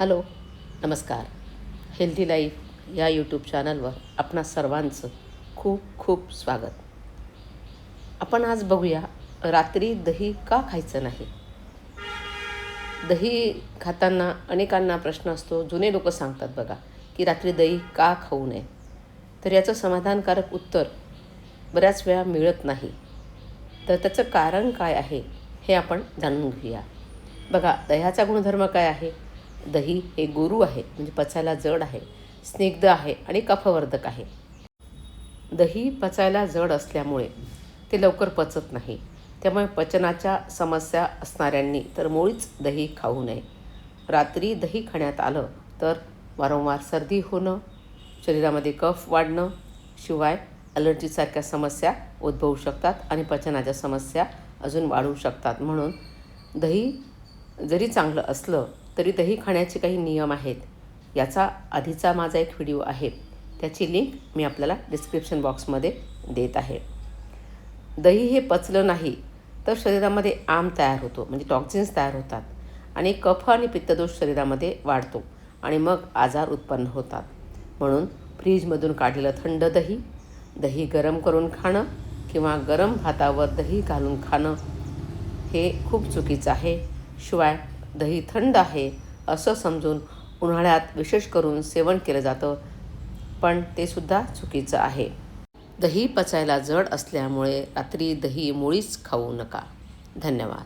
Hello नमस्कार. Healthy life या YouTube चॅनलवर आपणा सर्वांचं खूप खूप स्वागत. आपण आज बघूया रात्री दही का खायचं नाही? दही खाताना अनेकांना प्रश्न असतो जुने लोक सांगतात बघा की रात्री दही का खाऊ नये? तर याचं समाधानकारक उत्तर बऱ्याच वेळा मिळत नाही. तर त्याचं कारण काय आहे हे आपण जाणून घेऊया. बघा दह्याचा गुणधर्म काय आहे? दही हे गोरू आहे म्हणजे पचायला जड आहे स्निग्ध आहे आणि कफवर्धक आहे. दही पचायला जड असल्यामुळे ते लवकर पचत नाही. त्यामुळे पचनाच्या समस्या असणाऱ्यांनी तर मुळीच दही खाऊ नये. रात्री दही खाण्यात आलं तर वारंवार सर्दी होणं शरीरामध्ये कफ वाढणं शिवाय ॲलर्जीसारख्या समस्या उद्भवू शकतात आणि पचनाच्या समस्या अजून वाढू शकतात. म्हणून दही जरी चांगलं असलं तरी दही खाण्याचे काही नियम आहेत. याचा आधीचा माझा एक व्हिडिओ आहे. त्याची लिंक मी आपल्याला डिस्क्रिप्शन बॉक्समध्ये देत आहे. दही हे पचलं नाही तर शरीरामध्ये आम तयार होतो म्हणजे टॉक्झिन्स तयार होतात आणि कफ आणि पित्तदोष शरीरामध्ये वाढतो आणि मग आजार उत्पन्न होतात. म्हणून फ्रीजमधून काढलेलं थंड दही दही गरम करून खाणं किंवा गरम भातावर दही घालून खाणं हे खूप चुकीचं आहे. शिवाय दही थंड आहे असं समजून उन्हाळ्यात विशेष करून सेवन केलं जातं. पण ते सुद्धा चुकीचं आहे. दही पचायला जड असल्यामुळे रात्री दही मुळीच खाऊ नका. धन्यवाद.